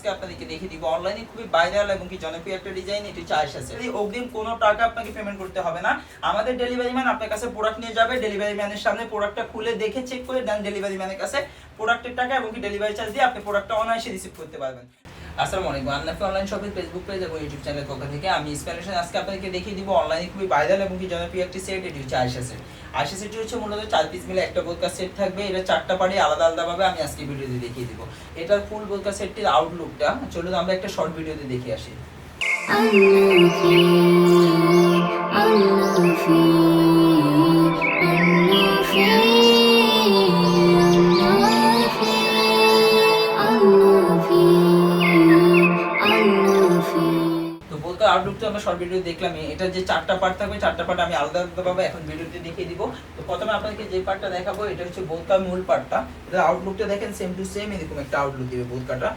আজকে আপনাদেরকে দেখিয়ে দিব। অনলাইনে খুবই ভাইরাল এবং কি জনপ্রিয় একটা ডিজাইন এটি চার্জ আছে। এই অগ্রিম কোনো টাকা আপনাকে পেমেন্ট করতে হবে না। আমাদের ডেলিভারি ম্যান আপনার কাছে প্রোডাক্ট নিয়ে যাবে। ডেলিভারি ম্যানের সামনে প্রোডাক্টটা খুলে দেখে চেক করে দেন ডেলিভারি ম্যানের কাছে প্রোডাক্টের টাকা এবং কি ডেলিভারি চার্জ দিয়ে আপনি প্রোডাক্টটা অনায়াসে রিসিভ করতে পারবেন। আসসালামু আলাইকুম। আন্নাফি অনলাইন শপের ফেসবুক পেজ এবং ইউটিউব চ্যানেল পক্ষ থেকে আমি ইন্সপিরেশন আজকে আপনাদেরকে দেখিয়ে দিব অনলাইনে খুবই ভাইরাল এবং কি জনপ্রিয় একটি সেট এটি হচ্ছে আয়সা সেট আয়সা সেটটি হচ্ছে মূলত চার পিস মিলে একটা বোলকা সেট থাকবে। এটা চারটা পাড়ি আলাদা আলাদাভাবে আমি আজকে ভিডিওতে দেখিয়ে দিব। এটার ফুল বোলকা সেটটির আউটলুকটা চলুন আমরা একটা শর্ট ভিডিওতে দেখে আসি। আমরা শর্ট ভিডিও দেখলাম এটা যে চারটা পার্ট থাকবে, চারটা পার্ট আমি আলাদা আলাদা ভাবে এখন ভিডিওতে দেখিয়ে দিব। তো প্রথমে আপনাদেরকে যে পার্টটা দেখাবো, এটা হচ্ছে বোলকার মূল পার্টটা এটা আউটলুকটা দেখেন সেম টু সেম এরকম একটা আউটলুক দিবে বোলকাটা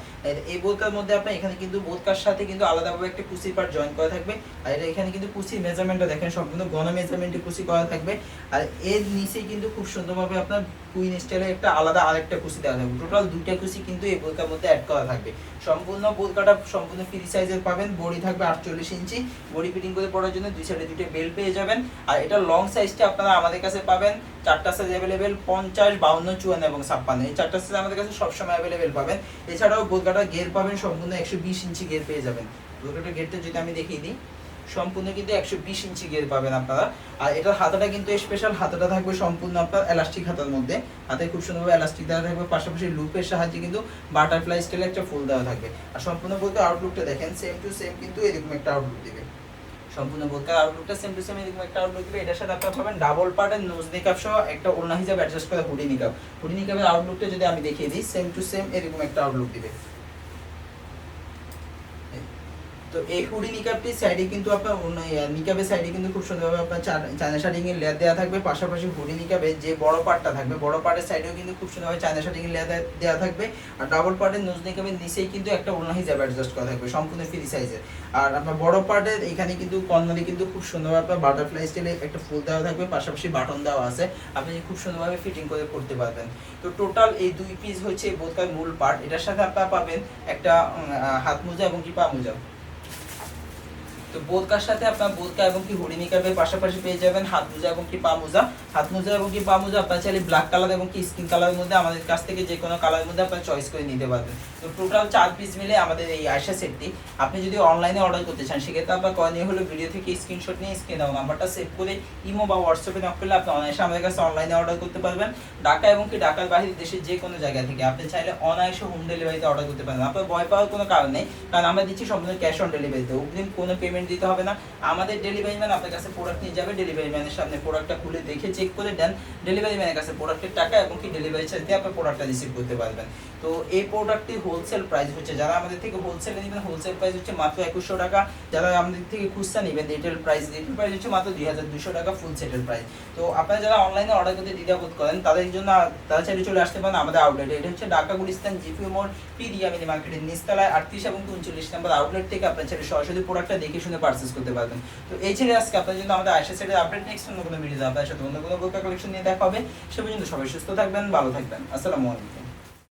এই বোলকার মধ্যে আপনার এখানে কিন্তু বোলকার সাথে কিন্তু আলাদাভাবে একটা কুসির পার্ট জয়েন করা থাকবে। আর এটা এখানে কিন্তু কুসির মেজারমেন্টটা দেখেন সম্পূর্ণ গণ মেজারমেন্টে কুসি করা থাকবে। আর এর নিচে কিন্তু খুব সুন্দরভাবে আপনার কুইন স্টাইলে একটা আলাদা আরেকটা কুসি দেওয়া থাকবে। টোটাল দুইটা কুসি কিন্তু এই বোলকার মধ্যে অ্যাড করা থাকবে। সম্পূর্ণ বোলকাটা সম্পূর্ণ ফ্রি সাইজের পাবেন, বডি থাকবে আটচল্লিশ ইঞ্চি বডি ফিটিং করে পড়ার জন্য দুই সাইডে দুটো বেল পেয়ে যাবেন। আর এটা লং সাইজটা আপনারা আমাদের কাছে পাবেন। চারটা সাইজ অ্যাভেলেবেল পঞ্চাশ, বাউন্ন, চুয়ান্ন এবং ছাপ্পান্ন। এই চারটা সাইজ আমাদের কাছে সবসময় অ্যাভেলেবেল পাবেন। এছাড়াও বোলকাটা গের পাবেন, সম্পূর্ণ একশো বিশ ইঞ্চি গের পেয়ে যাবেন। বোলকাটার গেরটা যদি আমি দেখিয়ে দিই। সম্পূর্ণ কিন্তু একশো বিশ ইঞ্চি গের পাবেন আপনারা। আর এটার হাতাটা কিন্তু স্পেশাল হাতাটা থাকবে সম্পূর্ণ আপনার এলাস্টিক হাতার মধ্যে। হাতে খুব সুন্দরভাবে এলাস্টিক দেওয়া থাকবে, পাশাপাশি লুপের সাহায্যে কিন্তু বাটারফ্লাই স্টাইলে একটা ফুল দেওয়া থাকবে। আর সম্পূর্ণ বলতে আউটলুকটা দেখেন সেম টু সেম কিন্তু এরকম একটা আউটলুক দেবে। সম্পূর্ণ বলতে আউটলুকটা সেম টু সেম এরকম একটা আউটলুক দিবে। এটার সাথে আপনারা পাবেন ডাবল পার্টের নোজ নিকাপ সহ একটা ওড়না হিসাবে অ্যাডজাস্ট করা হুডি নিকাপ হুডি নিকাপের আউটলুকটা যদি আমি দেখিয়ে দিই সেম টু সেম এরকম একটা আউটলুক দিবে। তো এই হুডি নিকাপটি সাইডে কিন্তু আপনার নিকাবের সাইডে কিন্তু খুব সুন্দরভাবে আপনার চায়না এর লেয়ার দেওয়া থাকবে, পাশাপাশি হুডি নিকাবে যে বড় পার্টটা থাকবে, বড় পার্টের সাইডেও কিন্তু খুব সুন্দরভাবে চায়না এর লেয়ার দেওয়া থাকবে আর ডাবল পার্টের নোজ নিকাবের নিচেই কিন্তু একটা ওড়না হিসাবে অ্যাডজাস্ট করা থাকবে, সম্পূর্ণ ফ্রি সাইজের আর আপনার বড় পার্টের এখানে কিন্তু কর্নারে কিন্তু খুব সুন্দরভাবে আপনার বাটারফ্লাই স্টাইলে একটা ফুল দেওয়া থাকবে, পাশাপাশি বাটন দেওয়া আছে, আপনি খুব সুন্দরভাবে ফিটিং করে করতে পারবেন। তো টোটাল এই দুই পিস হচ্ছে বোধকার মূল পার্ট এটার সাথে আপনারা পাবেন একটা হাত মোজা এবং কি পা মোজা। তো বোদকার সাথে আপনার বোদকা এবং কি হুডি নিকাবের পাশাপাশি পেয়ে যাবেন হাত মোজা এবং কি পা মোজা হাত মোজা এবং কি পা মোজা আপনার চাইলে ব্ল্যাক কালার এবং কি স্কিন কালারের মধ্যে আমাদের কাছ থেকে যে কোনো কালারের মধ্যে আপনার চয়েস করে নিতে পারবেন। তো টোটাল চার পিস মিলে আমাদের এই আয়সা সেটটি আপনি যদি অনলাইনে অর্ডার করতে চান, সেক্ষেত্রে আপনার করণীয় হলো ভিডিও থেকে স্ক্রিনশট নিয়ে স্ক্রিন দাও নাম্বারটা সেভ করে ইমো বা হোয়াটসঅ্যাপে নক করলে আপনি অনায়াসে আমাদের কাছে অনলাইনে অর্ডার করতে পারবেন। ঢাকা এবং কি ঢাকার বাইরে দেশের যে কোনো জায়গা থেকে আপনি চাইলে অনায়াসে হোম ডেলিভারিতে অর্ডার করতে পারেন আপনার ভয় পাওয়ার কোনো কারণ নেই, কারণ আমরা দিচ্ছি সম্পূর্ণ ক্যাশ অন ডেলিভারিতে অগ্রিম কোনো পেমেন্ট দিতে হবে না। আমাদের ডেলিভারি ম্যান আপনার কাছে প্রোডাক্ট নিয়ে যাবে ডেলিভারি ম্যানের সামনে প্রোডাক্টটা খুলে দেখে চেক করে দেন। ডেলিভারি ম্যানের কাছে প্রোডাক্টের টাকা এবং কি ডেলিভারি চার্জ দিয়ে আপনার প্রোডাক্টটা রিসিভ করতে পারবেন। তো এই প্রোডাক্টটি হোলসেল প্রাইস হচ্ছে। যারা আমাদের থেকে হোলসেলে নেবেন হোলসেল প্রাইস হচ্ছে মাত্র একুশশো টাকা। যারা আমাদের থেকে খুচরা নেবেন রিটেল প্রাইস রিটেল প্রাইস হচ্ছে মাত্র দুই হাজার দুশো টাকা ফুল সেটের প্রাইস তো আপনারা যারা অনলাইনে অর্ডার করতে দ্বিধাবোধ করেন, তাদের জন্য তারা চাইলে চলে আসতে পারেন আমাদের আউটলেটে এটা হচ্ছে ঢাকা গুলিস্তান জিপি মোড় পি রিয়ামিনি মার্কেটের নিচতলায় আটত্রিশ এবং উনচল্লিশ নম্বর আউটলেট থেকে আপনার চাইলে সরাসরি প্রোডাক্টটা দেখে শুনে পারচেস করতে পারবেন। তো এই ছিল আজকে আপনার জন্য আমাদের আয়সা সেটের আপডেট নেক্সট অন্য কোনো ভিডিও আপনার সাথে অন্য কোনো বোকা কালেকশন নিয়ে দেখা হবে। সে পর্যন্ত সবাই সুস্থ থাকবেন, ভালো থাকবেন। আসসালামু আলাইকুম।